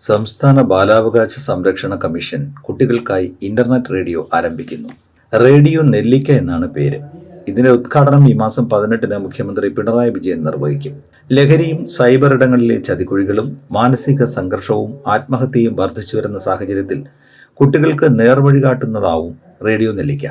സംസ്ഥാന ബാലാവകാശ സംരക്ഷണ കമ്മീഷൻ കുട്ടികൾക്കായി ഇന്റർനെറ്റ് റേഡിയോ ആരംഭിക്കുന്നു. റേഡിയോ നെല്ലിക്ക എന്നാണ് പേര്. ഇതിന്റെ ഉദ്ഘാടനം ഈ മാസം പതിനെട്ടിന് മുഖ്യമന്ത്രി പിണറായി വിജയൻ നിർവഹിക്കും. ലഹരിയും സൈബർ ഇടങ്ങളിലെ ചതിക്കുഴികളും മാനസിക സംഘർഷവും ആത്മഹത്യയും വർദ്ധിച്ചു വരുന്ന സാഹചര്യത്തിൽ കുട്ടികൾക്ക് നേർവഴി കാട്ടുന്നതാവും റേഡിയോ നെല്ലിക്ക.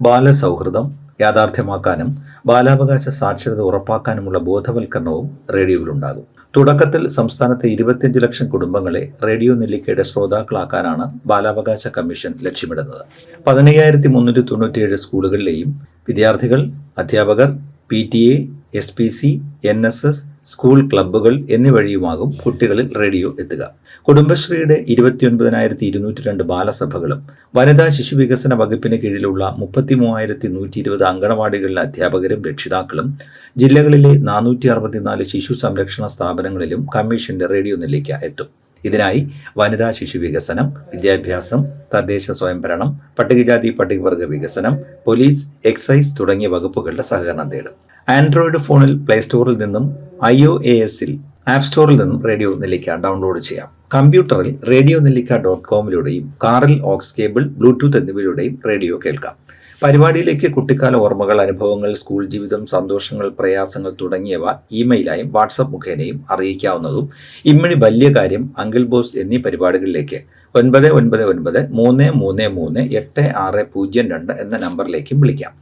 ബാലസൗഹൃദം യാഥാർത്ഥ്യമാക്കാനും ബാലാവകാശ സാക്ഷരത ഉറപ്പാക്കാനുമുള്ള ബോധവൽക്കരണവും റേഡിയോയിലുണ്ടാകും. തുടക്കത്തിൽ സംസ്ഥാനത്തെ ഇരുപത്തിയഞ്ച് ലക്ഷം കുടുംബങ്ങളെ റേഡിയോ നെല്ലിക്കയുടെ ശ്രോതാക്കളാക്കാനാണ് ബാലാവകാശ കമ്മീഷൻ ലക്ഷ്യമിടുന്നത്. പതിനയ്യായിരത്തി മുന്നൂറ്റി തൊണ്ണൂറ്റിയേഴ് സ്കൂളുകളിലെയും വിദ്യാർത്ഥികൾ അധ്യാപകർ P T A S P C N S S school ക്ലബ്ബുകൾ എന്നിവഴിയുമാകും കുട്ടികളിൽ റേഡിയോ എത്തുക. കുടുംബശ്രീയുടെ ഇരുപത്തിയൊൻപതിനായിരത്തി ഇരുന്നൂറ്റി രണ്ട് ബാലസഭകളും വനിതാ ശിശു വികസന വകുപ്പിന് കീഴിലുള്ള മുപ്പത്തി മൂവായിരത്തി നൂറ്റി ഇരുപത് അങ്കണവാടികളിലെ അധ്യാപകരും രക്ഷിതാക്കളും ജില്ലകളിലെ നാനൂറ്റി അറുപത്തിനാല് ശിശു സംരക്ഷണ സ്ഥാപനങ്ങളിലും കമ്മീഷന്റെ റേഡിയോ നിലയ്ക്ക് എത്തും. ഇതിനായി വനിതാ ശിശു വികസനം വിദ്യാഭ്യാസം തദ്ദേശ സ്വയംഭരണം പട്ടികജാതി പട്ടികവർഗ വികസനം പോലീസ് എക്സൈസ് തുടങ്ങിയ വകുപ്പുകളുടെ സഹകരണം തേടും. ആൻഡ്രോയിഡ് ഫോണിൽ പ്ലേ സ്റ്റോറിൽ നിന്നും ഐ ഒ എ എസിൽ ആപ്പ് സ്റ്റോറിൽ നിന്നും റേഡിയോ നെല്ലിക്ക ഡൗൺലോഡ് ചെയ്യാം. കമ്പ്യൂട്ടറിൽ റേഡിയോ നെല്ലിക്ക ഡോട്ട് കോമിലൂടെയും കാറിൽ ഓക്സ് കേബിൾ ബ്ലൂടൂത്ത് എന്നിവയിലൂടെയും റേഡിയോ കേൾക്കാം. പരിപാടിയിലേക്ക് കുട്ടിക്കാല ഓർമ്മകൾ അനുഭവങ്ങൾ സ്കൂൾ ജീവിതം സന്തോഷങ്ങൾ പ്രയാസങ്ങൾ തുടങ്ങിയവ ഇമെയിലായും വാട്സപ്പ് മുഖേനയും അറിയിക്കാവുന്നതും ഇമ്മണി വലിയ കാര്യം അങ്കിൾ ബോസ് എന്നീ പരിപാടികളിലേക്ക് ഒൻപത് ഒൻപത് ഒൻപത് മൂന്ന് മൂന്ന് മൂന്ന് എട്ട് ആറ് പൂജ്യം രണ്ട് എന്ന നമ്പറിലേക്കും വിളിക്കാം.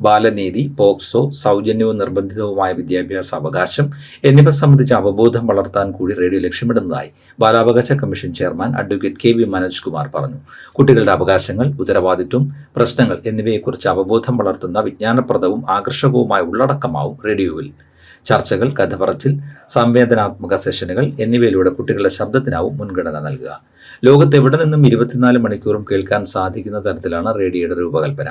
ബാലനീതി പോക്സോ സൗജന്യവും നിർബന്ധിതവുമായ വിദ്യാഭ്യാസ അവകാശം എന്നിവ സംബന്ധിച്ച അവബോധം വളർത്താൻ കൂടി റേഡിയോ ലക്ഷ്യമിടുന്നതായി ബാലാവകാശ commission chairman advocate K V Manoj Kumar പറഞ്ഞു. കുട്ടികളുടെ അവകാശങ്ങൾ ഉത്തരവാദിത്വം പ്രശ്നങ്ങൾ എന്നിവയെക്കുറിച്ച് അവബോധം വളർത്തുന്ന വിജ്ഞാനപ്രദവും ആകർഷകവുമായ ഉള്ളടക്കമാവും റേഡിയോയിൽ. ചർച്ചകൾ കഥ പറച്ചിൽ സംവേദനാത്മക സെഷനുകൾ എന്നിവയിലൂടെ കുട്ടികളുടെ ശബ്ദത്തിനാവും മുൻഗണന നൽകുക. ലോകത്ത് എവിടെ നിന്നും ഇരുപത്തിനാല് മണിക്കൂറും കേൾക്കാൻ സാധിക്കുന്ന തരത്തിലാണ് റേഡിയോയുടെ രൂപകൽപ്പന.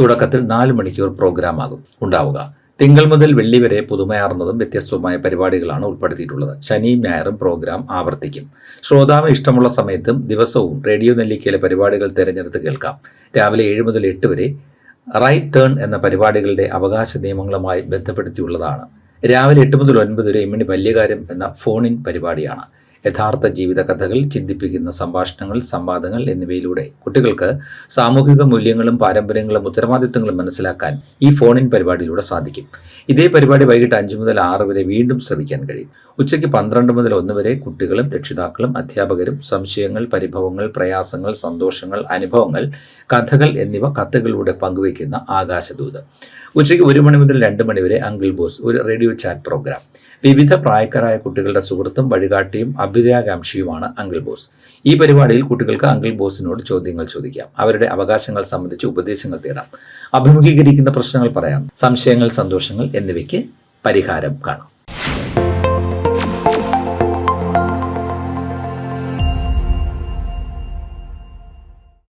തുടക്കത്തിൽ നാല് മണിക്കൂർ പ്രോഗ്രാം ആകും ഉണ്ടാവുക. തിങ്കൾ മുതൽ വെള്ളി വരെ പുതുമയാർന്നതും വ്യത്യസ്തവുമായ പരിപാടികളാണ് ഉൾപ്പെടുത്തിയിട്ടുള്ളത്. ശനിയും ഞായറും പ്രോഗ്രാം ആവർത്തിക്കും. ശ്രോതാവിന് ഇഷ്ടമുള്ള സമയത്തും ദിവസവും റേഡിയോ നെല്ലിക്കയിലെ പരിപാടികൾ തിരഞ്ഞെടുത്ത് കേൾക്കാം. രാവിലെ ഏഴ് മുതൽ എട്ട് വരെ റൈറ്റ് ടേൺ എന്ന പരിപാടികളുടെ അവകാശ നിയമങ്ങളുമായി ബന്ധപ്പെടുത്തിയുള്ളതാണ്. രാവിലെ എട്ട് മുതൽ ഒൻപത് വരെ എമ്മിണി വല്യകാര്യം എന്ന ഫോണിൻ പരിപാടിയാണ്. യഥാർത്ഥ ജീവിത കഥകൾ ചിന്തിപ്പിക്കുന്ന സംഭാഷണങ്ങൾ സംവാദങ്ങൾ എന്നിവയിലൂടെ കുട്ടികൾക്ക് സാമൂഹിക മൂല്യങ്ങളും പാരമ്പര്യങ്ങളും ഉത്തരവാദിത്തങ്ങളും മനസ്സിലാക്കാൻ ഈ ഫോണിൻ പരിപാടിയിലൂടെ സാധിക്കും. ഇതേ പരിപാടി വൈകിട്ട് അഞ്ച് മുതൽ ആറ് വരെ വീണ്ടും ശ്രമിക്കാൻ കഴിയും. ഉച്ചയ്ക്ക് പന്ത്രണ്ട് മുതൽ ഒന്ന് വരെ കുട്ടികളും രക്ഷിതാക്കളും അധ്യാപകരും സംശയങ്ങൾ പരിഭവങ്ങൾ പ്രയാസങ്ങൾ സന്തോഷങ്ങൾ അനുഭവങ്ങൾ കഥകൾ എന്നിവ കത്തുകളിലൂടെ പങ്കുവയ്ക്കുന്ന ആകാശദൂത്. ഉച്ചയ്ക്ക് ഒരു മണി മുതൽ രണ്ട് മണി വരെ അങ്കിൾ ബോസ് ഒരു റേഡിയോ ചാറ്റ് പ്രോഗ്രാം. വിവിധ പ്രായക്കാരായ കുട്ടികളുടെ സുഹൃത്തും വഴികാട്ടിയും അഭ്യുദയാകാംക്ഷിയുമാണ് അങ്കിൾ ബോസ്. ഈ പരിപാടിയിൽ കുട്ടികൾക്ക് അങ്കിൾ ബോസിനോട് ചോദ്യങ്ങൾ ചോദിക്കാം. അവരുടെ അവകാശങ്ങൾ സംബന്ധിച്ച് ഉപദേശങ്ങൾ തേടാം. അഭിമുഖീകരിക്കുന്ന പ്രശ്നങ്ങൾ പറയാം. സംശയങ്ങൾ സന്തോഷങ്ങൾ എന്നിവയ്ക്ക് പരിഹാരം കാണാം.